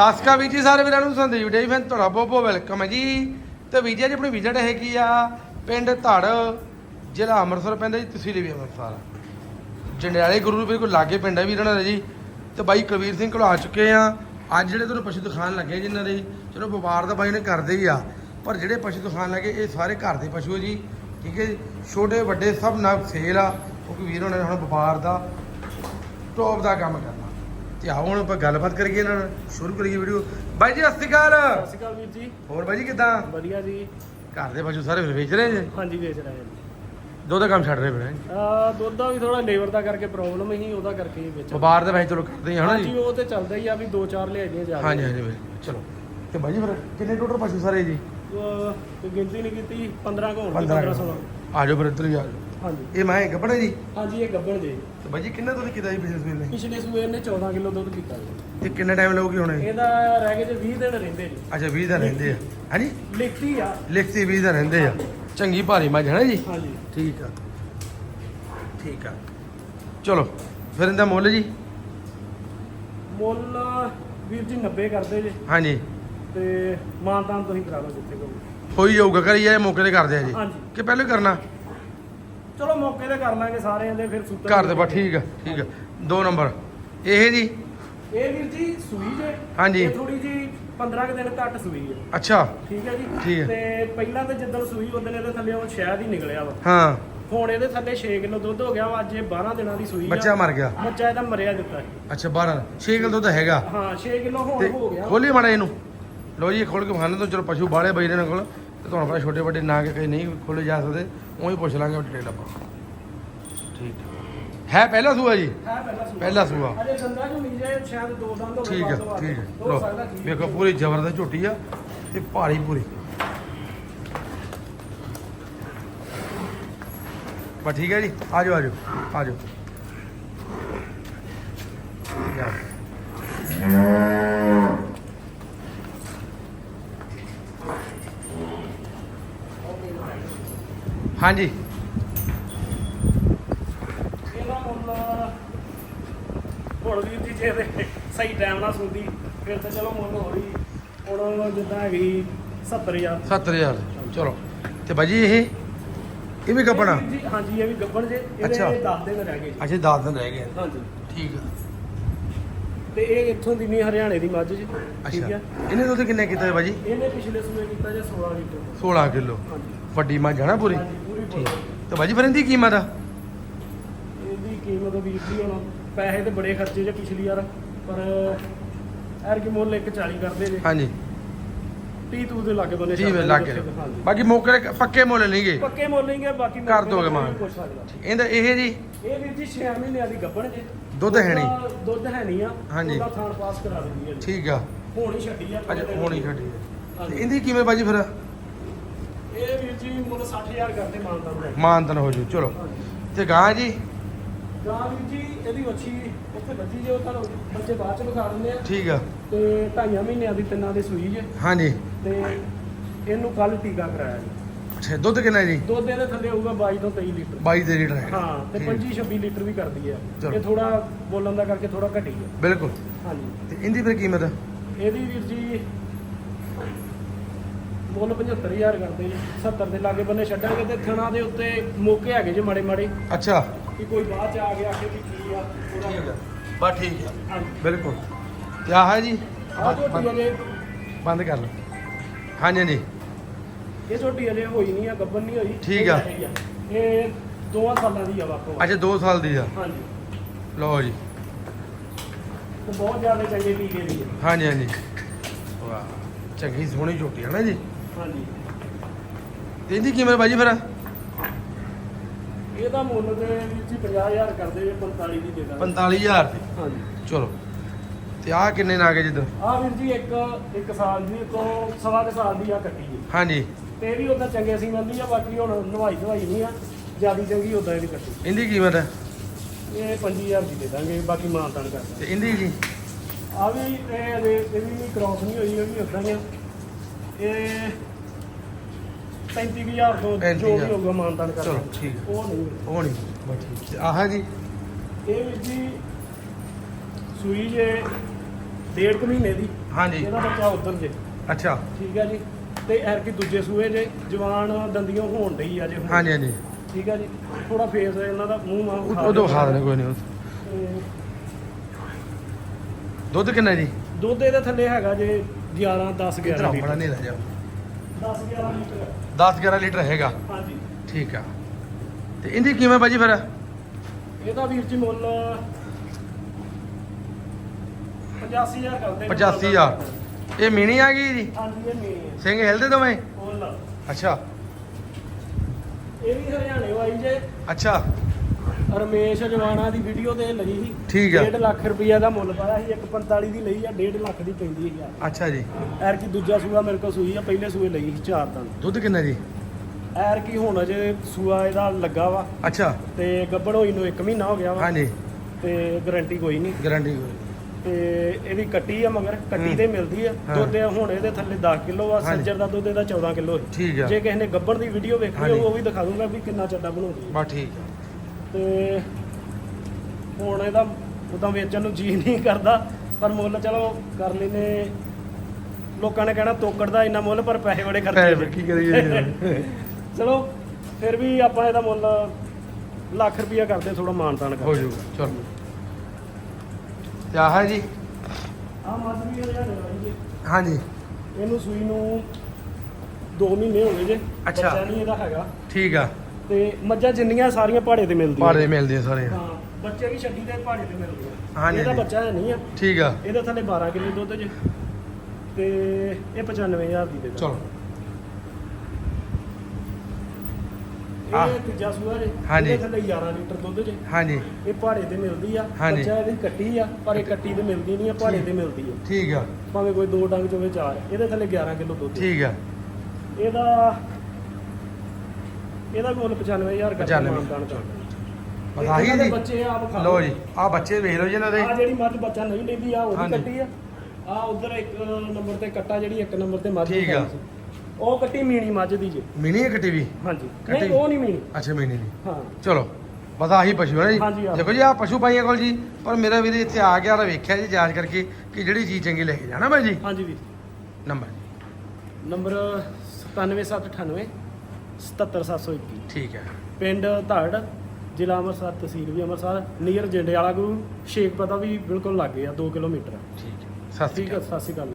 ਸਾਸਕਾ ਵੀਰ ਜੀ ਸਾਰੇ ਵੀਰਾਂ ਨੂੰ ਸੰਦੀਪ ਡੇ ਫੈਨ ਤੁਹਾਡਾ ਬਹੁਤ ਬਹੁਤ ਵੈਲਕਮ ਹੈ ਜੀ। ਤੇ ਵੀਰ ਜੀ ਆਪਣੀ ਵਿਜ਼ਿਟ ਹੈਗੀ ਆ? ਪਿੰਡ ਧੜ, ਜ਼ਿਲ੍ਹਾ ਅੰਮ੍ਰਿਤਸਰ ਪੈਂਦਾ ਜੀ, ਤਹਿਸੀਲ ਵੀ ਅੰਮ੍ਰਿਤਸਰ। ਜੰਡਿਆਲੇ ਗੁਰੂ ਨੂੰ ਬਿਲਕੁਲ ਲਾਗੇ ਪਿੰਡ ਹੈ ਵੀਰਾਂ ਦਾ ਜੀ। ਤੇ ਬਾਈ ਕੁਲਵੀਰ ਸਿੰਘ ਕੋਲ ਆ ਚੁੱਕੇ ਆ। ਅੱਜ ਜਿਹੜੇ ਤੁਹਾਨੂੰ ਪਸ਼ੂ ਦਿਖਾਣ ਲੱਗੇ ਜਿਨ੍ਹਾਂ ਦੇ, ਚਲੋ ਵਪਾਰ ਤਾਂ ਬਾਈ ਨੇ ਕਰਦੇ ਹੀ ਆ। ਪਰ ਜਿਹੜੇ ਪਸ਼ੂ ਦਿਖਾਣ ਲੱਗੇ, ਇਹ ਸਾਰੇ ਘਰ ਦੇ ਪਸ਼ੂ ਹੈ ਜੀ। ਠੀਕ ਹੈ ਜੀ? ਛੋਟੇ, ਵੱਡੇ, ਸਭ ਨਾਲ ਸੇਲ ਆ। ਕਿਉਂਕਿ ਵੀਰ ਉਹਨਾਂ ਨੇ ਹੁਣ ਵਪਾਰ ਦਾ ਟੌਪ ਦਾ ਕੰਮ ਕਰਨਾ। ਤੇ ਆਓ ਹੁਣ ਆਪਾਂ ਗੱਲਬਾਤ ਕਰੀਏ ਇਹਨਾਂ ਨਾਲ ਸ਼ੁਰੂ ਕਰੀਏ ਵੀਡੀਓ ਬਾਈ ਜੀ ਸਤਿ ਸ਼੍ਰੀ ਅਕਾਲ। ਸਤਿ ਸ਼੍ਰੀ ਅਕਾਲ ਵੀਰ ਜੀ। ਹੋਰ ਬਾਈ ਜੀ ਕਿਦਾਂ? ਵਧੀਆ ਜੀ। ਘਰ ਦੇ ਪਸ਼ੂ ਸਾਰੇ ਵੇਚ ਰਹੇ ਜੀ? ਹਾਂਜੀ ਵੇਚ ਰਹੇ ਹਾਂ ਦੁੱਧ ਦਾ ਕੰਮ ਛੱਡ ਰਹੇ ਫਿਰ ਆ ਦੁੱਧ ਦਾ ਵੀ ਥੋੜਾ ਲੇਬਰ ਦਾ ਕਰਕੇ ਪ੍ਰੋਬਲਮ ਹੀ ਉਹਦਾ ਕਰਕੇ ਹੀ ਵੇਚ ਵਪਾਰ ਦੇ ਵੈਸੇ ਚਲੋ ਕਰਦੇ ਹੀ ਹਾਂਜੀ ਉਹ ਤੇ ਚੱਲਦਾ ਹੀ ਆ ਵੀ ਦੋ ਚਾਰ ਲਿਆਈਆਂ ਜਾ ਹਾਂਜੀ ਹਾਂਜੀ ਬਾਈ ਚਲੋ। ਤੇ ਬਾਈ ਜੀ ਫਿਰ ਕਿੰਨੇ ਟੋਟਲ ਪਸ਼ੂ ਸਾਰੇ ਜੀ? ਕੋਈ ਗਿਣਤੀ ਨਹੀਂ ਕੀਤੀ 15 ਕੁ ਹੋਣਗੇ 15 15 16 ਆ ਜਾਓ ਫਿਰ ਇੱਧਰ ਹੀ ਆ ਜਾਓ। ਹਾਂਜੀ। ਇਹ ਮੈਂ ਕੱਪੜੇ ਜੀ? ਹਾਂਜੀ ਇਹ ਗੱਬਣ ਜੀ। ਤੇ ਬਾਈ ਜੀ ਕਿੰਨਾ ਦੁੱਧ ਕੀਤਾ ਜੀ ਬਿਜ਼ਨਸ ਵੀਰ ਨੇ ਪਿਛਲੇ ਸੂਏ ਨੇ 14 ਕਿਲੋ ਦੁੱਧ ਕੀਤਾ ਜੀ। ਤੇ ਕਿੰਨਾ ਟਾਈਮ ਲਊਗੀ ਹੁਣ ਇਹ? ਇਹਦਾ ਰਹਿ ਗਏ ਜੇ 20 ਦਿਨ ਰਹਿੰਦੇ ਜੀ। ਅੱਛਾ 20 ਦਾ ਰਹਿੰਦੇ ਆ। ਹਾਂਜੀ ਲਿਖਤੀ ਆ। ਲਿਖਤੀ 20 ਦਾ ਰਹਿੰਦੇ ਆ। ਚੰਗੀ ਭਾਰੀ ਮੱਝ ਹੈ ਨਾ ਜੀ? ਹਾਂਜੀ। ਠੀਕ ਆ। ਠੀਕ ਆ। ਚਲੋ ਫਿਰ ਇਹਦਾ ਮੁੱਲ ਜੀ? ਮੁੱਲ ਵੀਰ ਜੀ 90 ਕਰਦੇ ਜੀ। ਹਾਂਜੀ। ਤੇ ਮਾਨਤਾਨ ਤੁਸੀਂ ਕਰਾ ਲਓ ਜਿੱਥੇ ਕੋਈ ਹੋਈ ਜਾਊਗਾ ਕਰੀ ਮੌਕੇ ਤੇ ਕਰਦੇ ਆ ਜੀ? ਹਾਂਜੀ। ਕਿ ਪਹਿਲੇ ਕਰਨਾ? ਚਲੋ ਮੌਕੇ ਤੇ ਕਰ ਲਾਂਗੇ ਸਾਰਿਆਂ ਦੇ ਫਿਰ ਸੂਤਰ ਦੇ ਬਾ ਠੀਕ ਆ ਠੀਕ ਆ। ਦੋ ਨੰਬਰ। ਇਹ ਜੀ? ਇਹ ਵੀਰ ਜੀ ਸੂਈ ਜੇ? ਹਾਂਜੀ। ਇਹ ਥੋੜੀ ਜੀ 15 ਕੁ ਦਿਨ ਘੱਟ ਸੂਈ ਹੈ ਅੱਛਾ। ਠੀਕ ਹੈ ਜੀ। ਠੀਕ ਹੈ। ਤੇ ਪਹਿਲਾਂ ਤਾਂ ਜਦੋਂ ਸੂਈ ਉਦੋਂ ਇਹਦੇ ਥੱਲੇ ਉਹ ਸ਼ਹਿਦ ਹੀ ਨਿਕਲਿਆ ਵਾ। ਹਾਂ। ਹੁਣ ਇਹਦੇ ਥੱਲੇ 6 ਕਿਲੋ ਦੁੱਧ ਹੋ ਗਿਆ ਵਾ ਅੱਜ ਇਹ 12 ਦਿਨਾਂ ਦੀ ਸੂਈ ਆ। ਬੱਚਾ ਮਰ ਗਿਆ। ਬੱਚਾ ਇਹਦਾ ਮਰਿਆ ਦਿੱਤਾ ਸੀ। ਅੱਛਾ 12 6 ਕਿਲੋ ਦੁੱਧ ਹੈਗਾ। ਹਾਂ 6 ਕਿਲੋ ਹੁਣ ਤੇ ਹੋ ਗਿਆ। ਖੋਲੀ ਮਾੜਾ ਇਹਨੂੰ। ਲੋ ਜੀ ਇਹ ਖੋਲ ਕੇ ਖਾਣੇ ਤੋਂ ਚਲੋ ਪਸ਼ੂ ਬਾਲੇ ਬਈ ਇਹਨਾਂ ਕੋਲ। ਤੇ ਤੁਹਾਨੂੰ ਪਤਾ ਛੋਟੇ ਵੱਡੇ ਨਾ ਕੇ ਕਈ ਨਹੀਂ ਖੋਲੇ ਜਾ ਸਕਦੇ ਉਹੀ ਪੁੱਛ ਲਾਂਗੇ ਡਿਟੇਲ ਆਪਾਂ ਠੀਕ ਹੈ ਪਹਿਲਾ ਸੂਆ ਜੀ ਹੈ ਪਹਿਲਾ ਸੂਆ ਅਜੇ ਦੰਦਾ ਜੋ ਮਿਲ ਜਾਏ ਸ਼ਾਇਦ ਦੋ ਦੰਦ ਹੋਵੇ ਠੀਕ ਹੈ। ਠੀਕ ਹੈ ਲੋ। ਵੇਖੋ ਪੂਰੀ ਜ਼ਬਰਦਸਤ ਝੋਟੀ ਆ ਤੇ ਭਾਰੀ ਪੂਰੀ ਬਸ ਠੀਕ ਹੈ ਜੀ ਆ ਜਾਓ ਆ ਜਾਓ ਆ ਜਾਓ ਲਿਆਓ। ਹਾਂਜੀ। ਇਹਦਾ ਮੁੱਲ ਹੁਣ ਵੀਰ ਜੀ ਜੇ ਇਹਦੇ ਸਹੀ ਟਾਈਮ ਨਾਲ ਸੁਣਦੀ ਫਿਰ ਤਾਂ ਚਲੋ ਮੁੱਲ ਹੋ। ਰਹੀ ਹੁਣ ਜਿੱਦਾਂ ਹੈਗੀ 70000 70000 ਚਲੋ। ਤੇ ਬਾਜੀ ਇਹ ਇਹ ਵੀ ਜੀ, ਹਾਂਜੀ ਇਹ ਵੀ ਗੱਬਣ ਜੇ। ਅੱਛਾ। ਇਹਦੇ 10 ਦਿਨ ਰਹਿ ਗਏ ਜੀ। ਅੱਛਾ 10 ਦਿਨ ਰਹਿ ਗਏ। ਹਾਂਜੀ। ਠੀਕ ਆ। ਤੇ ਇਹ ਇੱਥੋਂ ਦੀ ਨਹੀਂ ਹਰਿਆਣੇ ਦੀ ਮੱਝ ਜੀ। ਠੀਕ ਅੱਛਾ ਹੈ ਇਹਨੇ ਦੁੱਧ ਕਿੰਨੇ ਕੀਤਾ ਹੈ ਬਾਜੀ ਇਹਨੇ ਪਿਛਲੇ ਸੂਏ ਕੀਤਾ ਜੇ 16 ਲੀਟਰ। 16 ਕਿਲੋ। ਹਾਂਜੀ। ਵੱਡੀ ਮੱਝ ਹੈ ਨਾ ਪੂਰੀ? ਹਾਂਜੀ। ਪੂਰੀ ਠੀਕ ਤੇ ਬਾਜੀ ਫਿਰ ਇਹਦੀ ਕੀਮਤ ਆ? ਇਹਦੀ ਕੀਮਤ ਵੀਰ ਜੀ ਹੁਣ ਪੈਸੇ ਤੇ ਬੜੇ ਖਰਚੇ ਜੇ ਪਿਛਲੀ ਵਾਰ ਪਰ ਐਰ ਕੀ ਮੁੱਲ 140 ਕਰਦੇ ਜੇ। ਹਾਂਜੀ। 30 ਤੂ ਦੇ ਲਾਗੇ ਬੰਨੇ ਜੀ ਲੱਗ। ਬਾਕੀ ਮੌਕੇ ਤੇ ਪੱਕੇ ਮੁੱਲ ਨਹੀਂਗੇ ਪੱਕੇ ਮੁੱਲ ਨਹੀਂਗੇ ਬਾਕੀ ਕਰ ਦੋਗੇ ਸਕਦਾ। ਇਹਦਾ ਇਹ ਜੀ। ਇਹ ਵੀਰ ਜੀ 6 ਮਹੀਨਿਆਂ ਦੀ ਗੱਭਣ ਜੇ। ਦੁੱਧ ਹੈ ਨਹੀਂ। ਦੁੱਧ ਹੈ ਨਹੀਂ ਆ ਹਾਂਜੀ। ਉਹਦਾ ਥਾਣ ਪਾਸ ਕਰਾ ਦਿੰਦੀ ਹੈ। ਠੀਕ ਆ। ਹੁਣ ਛੱਡੀ ਆ। ਅੱਛਾ ਹੁਣ ਛੱਡੀ ਹਾਂਜੀ। ਇਹਦੀ ਕਿਵੇਂ ਬਾਜੀ ਫਿਰ? ਇਹ ਵੀਰ ਜੀ ਮੁੱਲ 60000 ਕਰਦੇ ਮਾਨਤਾ ਨੂੰ ਮਾਨਤਨ ਹੋ ਜੂ ਚਲੋ। ਤੇ ਗਾਂ ਜੀ? ਗਾਂ ਵੀਰ ਜੀ ਇਹਦੀ ਵੱਛੀ ਉੱਥੇ ਬੱਜੀ ਜੇ ਉਹ ਤੁਹਾਨੂੰ ਬੱਚੇ ਬਾਅਦ ਚ ਵਿਖਾ ਦਿੰਦੇ ਆ। ਠੀਕ ਆ। ਤੇ ਢਾਈਆਂ ਮਹੀਨਿਆਂ ਦੀ ਤਿੰਨਾਂ ਦੇ ਸੂਈ ਜੇ। ਹਾਂਜੀ। ਤੇ ਇਹਨੂੰ ਕੱਲ ਟੀਕਾ ਕਰਾਇਆ ਜੀ। ਅੱਛਾ ਦੁੱਧ ਕਿੰਨਾ ਜੀ? ਦੁੱਧ ਇਹਦੇ ਥੱਲੇ ਹੋਊਗਾ 22 ਤੋਂ 23 ਲੀਟਰ। 22 ਦੇ ਲੀਟਰ ਹੈ ਹਾਂ ਤੇ 25 26 ਲੀਟਰ ਵੀ ਕਰਦੀ ਹੈ। ਇਹ ਥੋੜਾ ਬੋਲਣ ਦਾ ਕਰਕੇ ਥੋੜਾ ਘਟੀ ਹੈ ਬਿਲਕੁਲ। ਹਾਂਜੀ। ਤੇ ਇਹਦੀ ਫਿਰ ਕੀਮਤ? ਇਹਦੀ ਵੀਰ ਜੀ ਮੁੱਲ 75000 ਕਰਦੇ ਜੀ 70 ਦੇ ਲਾਗੇ ਬੰਨੇ ਛੱਡਾਂਗੇ ਤੇ ਥਣਾ ਦੇ ਉੱਤੇ ਮੌਕੇ ਹੈਗੇ ਜੇ ਮਾੜੇ ਮਾੜੇ। ਅੱਛਾ। ਕਿ ਕੋਈ ਬਾਅਦ ਚ ਆ ਗਿਆ ਕਿ ਵੀ ਕੀ ਆ ਠੀਕ ਆ। ਬਸ ਠੀਕ ਆ। ਹਾਂਜੀ। ਬਿਲਕੁਲ। ਤੇ ਆਹ ਹੈ ਜੀ। ਆਹ ਝੋਟੀ ਅਜੇ ਬੰਦ ਕਰ ਲਓ। ਹਾਂਜੀ ਹਾਂਜੀ। ਇਹ ਝੋਟੀ ਅਜੇ ਹੋਈ ਨਹੀਂ ਆ ਗੱਬਨ ਨਹੀਂ ਹੋਈ। ਠੀਕ ਆ। ਇਹ ਹੈਗੀ ਇਹ ਦੋਵਾਂ ਸਾਲਾਂ ਦੀ ਆ ਵਾਕੋ ਅੱਛਾ 2 ਸਾਲ ਦੀ ਆ। ਹਾਂਜੀ। ਲਓ ਜੀ। ਤੇ ਬਹੁਤ ਜ਼ਿਆਦਾ ਚੰਗੇ ਟੀਕੇ ਦੀ ਹੈ ਹਾਂਜੀ ਹਾਂਜੀ। ਵਾਹ। ਚੰਗੀ ਸੋਹਣੀ ਝੋਟੀ ਹੈ ਨਾ ਜੀ। ਹਾਂਜੀ। ਇਹਦੀ ਕੀਮਤ ਬਾਜੀ ਫਿਰ? ਇਹਦਾ ਮੁੱਲ ਤੇ ਵੀਰ ਜੀ 50000 ਕਰਦੇ ਜੇ 45 ਦੀ ਦੇ ਦਾਂਗੇ। 45000 ਦੀ ਹਾਂਜੀ। ਚਲੋ। ਤੇ ਆਹ ਕਿੰਨੇ ਨਾ ਗਏ ਜਿੱਦਾਂ? ਆ ਵੀਰ ਜੀ ਇੱਕ ਇੱਕ ਸਾਲ ਦੀ ਤੋਂ ਸਵਾ ਕੁ ਸਾਲ ਦੀ ਆ ਕੱਟੀ ਹੈ ਹਾਂਜੀ। ਤੇ ਵੀ ਉਦਾਂ ਚੰਗੇ ਸੀ ਮੰਦੀ ਆ ਬਾਕੀ ਹੁਣ ਨਵਾਈ ਨਵਾਈ ਨਹੀਂ ਆ ਜਿਆਦੀ ਚੰਗੀ ਉਦਾਂ ਇਹਦੀ ਕੱਟੀ। ਇਹਦੀ ਕੀਮਤ? ਹੈ ਇਹ 25000 ਦੀ ਦੇ ਦਾਂਗੇ ਬਾਕੀ ਮਾਨ ਤਾਨ ਕਰਦਾ ਤੇ ਇਹਦੀ ਜੀ ਆ ਵੀ ਇਹ ਅਜੇ ਇਹ ਵੀ ਕ੍ਰਾਸ ਨਹੀਂ ਹੋਈ ਇਹ ਵੀ ਉਦਾਂ ਹੀ ਆ। ਇਹ 35000 ਤੋਂ ਜੋ 35,000 ਵੀ ਹੋਊਗਾ ਮਾਨ ਤਾਨ ਕਰਦਾ ਚਲੋ, ਠੀਕ ਹੈ। ਉਹ ਨਹੀਂ। ਉਹ ਨਹੀਂ। ਬਸ ਠੀਕ ਤੇ ਆਹ ਜੀ। ਇਹ ਵੀਰ ਜੀ ਸੂਈ ਜੇ ਡੇਢ ਕੁ ਮਹੀਨੇ ਦੀ। ਹਾਂਜੀ। ਇਹਦਾ ਬੱਚਾ ਉਧਰ ਜੇ। ਅੱਛਾ। ਠੀਕ ਹੈ ਜੀ। ਤੇ ਐਰ ਕੀ ਦੂਜੇ ਸੂਏ ਜੇ ਜਵਾਨ ਦੰਦੀਆਂ ਹੋਣ ਡਈ ਆ ਜੇ ਹੁਣ। ਹਾਂਜੀ ਹਾਂਜੀ। ਠੀਕ ਹੈ ਜੀ। ਥੋੜਾ ਫੇਸ ਇਹਨਾਂ ਦਾ ਮੂੰਹ ਮਾਂ ਉਹ- ਉਦੋਂ ਖਾ ਦੇਣੇ ਕੋਈ ਨਹੀਂ। ਦੁੱਧ ਕਿੰਨਾ ਜੀ? ਦੁੱਧ ਇਹਦੇ ਥੱਲੇ ਹੈਗਾ ਜੇ 11 10 ਇਧਰ 11 ਬੜਾ ਲੀਟਰ। ਨਹੀਂ ਲੈ ਜਾ 10 11 ਲੀਟਰ। 10 11 ਲੀਟਰ ਹੈਗਾ। ਹਾਂਜੀ। ਠੀਕ ਆ। ਤੇ ਇਹਦੀ ਕਿਵੇਂ ਬਾਜੀ ਫਿਰ? ਇਹਦਾ ਵੀਰ ਜੀ ਮੁੱਲ 85000 ਕਰਦੇ ਨੇ। 85000 ਇਹ ਮੀਣੀ ਆ ਗਈ ਜੀ ਹਾਂਜੀ ਇਹ ਮੇਨ ਸਿੰਘ ਹਿਲਦੇ ਦੋਵੇਂ? ਮੁੱਲ। ਅੱਛਾ। ਇਹ ਵੀ ਹਰਿਆਣੇ ਵਾਈ ਜੇ। ਅੱਛਾ। ਰਮੇਸ਼ ਜਵਾਨਾ ਦੀ ਵੀਡੀਓ ਤੇ ਲਈ ਸੀ। ਠੀਕ ਆ। 1.5 ਲੱਖ ਰੁਪਈਆ ਦਾ ਮੁੱਲ ਪਾਇਆ ਸੀ 145 ਦੀ ਲਈ ਆ 1.5 ਲੱਖ ਦੀ ਪੈਂਦੀ ਹੈ ਯਾਰ। ਅੱਛਾ ਜੀ। ਐਰ ਕੀ ਦੂਜਾ ਸੂਆ ਮੇਰੇ ਕੋਲ ਸੂਈ ਆ ਪਹਿਲੇ ਸੂਏ ਲਈ ਸੀ ਚਾਰ ਤਾਂ। ਦੁੱਧ ਕਿੰਨਾ ਜੀ? ਐਰ ਕੀ ਹੁਣ ਅਜੇ ਸੂਆ ਇਹਦਾ ਲੱਗਾ ਵਾ। ਅੱਛਾ। ਤੇ ਗੱਬੜ ਹੋਈ ਨੂੰ 1 ਮਹੀਨਾ ਹੋ ਗਿਆ ਵਾ। ਹਾਂਜੀ। ਤੇ ਗਾਰੰਟੀ ਕੋਈ ਨਹੀਂ। ਗਾਰੰਟੀ ਤੇ ਇਹਦੀ ਕੱਟੀ ਆ ਮਗਰ ਕੱਟੀ। ਤੇ ਮਿਲਦੀ ਆ। ਦੁੱਧ ਹੁਣ ਇਹਦੇ ਥੱਲੇ 10 ਕਿਲੋ ਆ। ਸੱਜਰ ਦਾ ਦੁੱਧ ਇਹਦਾ 14 ਕਿਲੋ ਹੈ ਜੇ ਕਿਸੇ ਨੇ ਗੱਬੜ ਦੀ ਵੀਡੀਓ ਵੇਖਣੀ ਉਹ ਵੀ ਦਿਖਾ ਦੂੰਗਾ ਵੀ ਕਿੰਨਾ ਚੱਡਾ ਬਣਾਉਂਦੀ ਬਸ ਠੀਕ ਆ। ਤੇ ਹੁਣ ਇਹਦਾ ਉਦਾਂ ਵੇਚਣ ਨੂੰ ਜੀ ਨਹੀਂ ਕਰਦਾ ਪਰ ਮੁੱਲ ਚਲੋ ਕਰ ਲੈਨੇ ਲੋਕਾਂ ਨੇ ਕਹਿਣਾ ਤੋਕੜ ਦਾ ਇੰਨਾ ਮੁੱਲ ਪਰ ਪੈਸੇ ਬੜੇ ਖਰਚੇ ਨੇ। ਕੀ ਕਰੀਏ? ਚਲੋ ਫਿਰ ਵੀ ਆਪਾਂ ਇਹਦਾ ਮੁੱਲ ਲੱਖ ਰੁਪਈਆ ਕਰਦੇ ਥੋੜਾ ਮਾਨਤਾਨ ਹੋ ਕਰਦੇ। ਜਾਊਗਾ ਚਲੋ। ਤੇ ਆਹ ਹੈ ਜੀ? ਆ ਇਹਦਾ ਲੈਣਾ ਜੀ। ਹਾਂਜੀ। ਇਹਨੂੰ ਸੂਈ ਨੂੰ 2 ਮਹੀਨੇ ਹੋ ਗਏ ਜੇ ਅੱਛਾ। ਬੱਚਾ ਨਹੀਂ ਇਹਦਾ ਹੈਗਾ। ਠੀਕ ਆ। ਤੇ ਮੱਝਾਂ ਜਿੰਨੀਆਂ ਸਾਰੀਆਂ ਪਹਾੜੇ ਤੇ ਮਿਲਦੀਆਂ। ਪਾੜੇ ਮਿਲਦੇ ਆ ਸਾਰੇ ਹਾਂ ਬੱਚੇ ਵੀ ਛੱਡੀ ਤੇ ਪਹਾੜੇ ਤੇ ਮਿਲਦੇ ਆ। ਹਾਂਜੀ, ਇਹਦਾ ਹਾਂਜੀ। ਬੱਚਾ ਹੈ ਨਹੀਂ ਆ। ਠੀਕ ਆ। ਇਹਦੇ ਥੱਲੇ 12 ਕਿਲੋ ਦੁੱਧ ਜੇ। ਤੇ ਇਹ 95000 ਦੀ ਦੇ ਦਾਂ। ਚਲੋ। ਆਹ। ਇਹ ਤੀਜਾ ਸੂਆ ਜੇ। ਹਾਂਜੀ। ਇਹਦੇ ਥੱਲੇ 11 ਲੀਟਰ ਦੁੱਧ ਜੇ। ਹਾਂਜੀ। ਇਹ ਪਹਾੜੇ ਤੇ ਮਿਲਦੀ ਆ। ਹਾਂਜੀ। ਬੱਚਾ ਇਹਦੀ ਕੱਟੀ ਆ ਪਰ ਇਹ ਕੱਟੀ ਤੇ ਮਿਲਦੀ ਨਹੀਂ ਆ ਪਹਾੜੇ ਤੇ ਮਿਲਦੀ ਆ। ਠੀਕ ਆ। ਭਾਵੇਂ ਕੋਈ ਦੋ ਡੰਗ ਚੋਵੇ ਚਾਰ। ਇਹਦੇ ਥੱਲੇ 11 ਕਿਲੋ ਦੁੱਧ। ਠੀਕ ਆ। ਇਹਦਾ ਇਹਦਾ ਵੀ ਮੁੱਲ 95000 ਕਰ 95 ਮਾਨਦਾਨ ਬਸ ਆਹੀ ਜੀ। ਬੱਚੇ ਆਪ ਖਾ ਲਓ ਜੀ ਆ ਬੱਚੇ ਵੇਖ ਲਓ ਜੀ ਇਹਨਾਂ ਦੇ। ਆ ਜਿਹੜੀ ਮੱਝ ਬੱਚਾ ਨਹੀਂ ਲੈਂਦੀ ਆ ਉਹਦੀ। ਕੱਟੀ ਆ। ਆ ਉਧਰ ਇੱਕ ਨੰਬਰ ਤੇ ਕੱਟਾ ਜਿਹੜੀ ਇੱਕ ਨੰਬਰ ਤੇ ਮੱਝ ਠੀਕ ਆ। ਉਹ ਕੱਟੀ ਮੀਣੀ ਮੱਝ ਦੀ ਜੇ। ਹੈ ਕੱਟੀ ਵੀ? ਹਾਂਜੀ? ਨਹੀਂ ਉਹ ਨਹੀਂ ਮੀਣੀ। ਅੱਛਾ ਮਿਨੀ ਦੀ। ਹਾਂ। ਚਲੋ ਬਸ ਆਹੀ ਪਸ਼ੂ ਹੈ ਜੀ। ਦੇਖੋ ਜੀ ਆ ਪਸ਼ੂ ਪਾਈਆਂ ਕੋਲ ਜੀ। ਪਰ ਮੇਰਾ ਵੀਰ ਇੱਥੇ ਆ ਗਿਆ ਤਾਂ ਵੇਖਿਆ ਜੀ ਜਾਂਚ ਕਰਕੇ ਕਿ ਜਿਹੜੀ ਚੀਜ਼ ਚੰਗੀ ਲੈ ਕੇ ਜਾਣਾ ਬਾਈ ਜੀ। ਹਾਂਜੀ ਵੀਰ। ਨੰਬਰ। ਨੰਬਰ 97798 77721 ਠੀਕ ਹੈ। ਪਿੰਡ ਧੜ ਜ਼ਿਲ੍ਹਾ ਅੰਮ੍ਰਿਤਸਰ ਤਹਿਸੀਲ ਵੀ ਅੰਮ੍ਰਿਤਸਰ ਨੀਅਰ ਜੰਡੇ ਵਾਲਾ ਗੁਰੂ ਸ਼ੇਖ ਪਤਾ ਵੀ ਬਿਲਕੁਲ ਲੱਗੇ ਆ 2 ਕਿਲੋਮੀਟਰ। ਠੀਕ ਹੈ। ਸਤਿ ਸ਼੍ਰੀ ਠੀਕ ਅਕਾਲ। ਹੈ ਸਤਿ ਸ਼੍ਰੀ ਅਕਾਲ।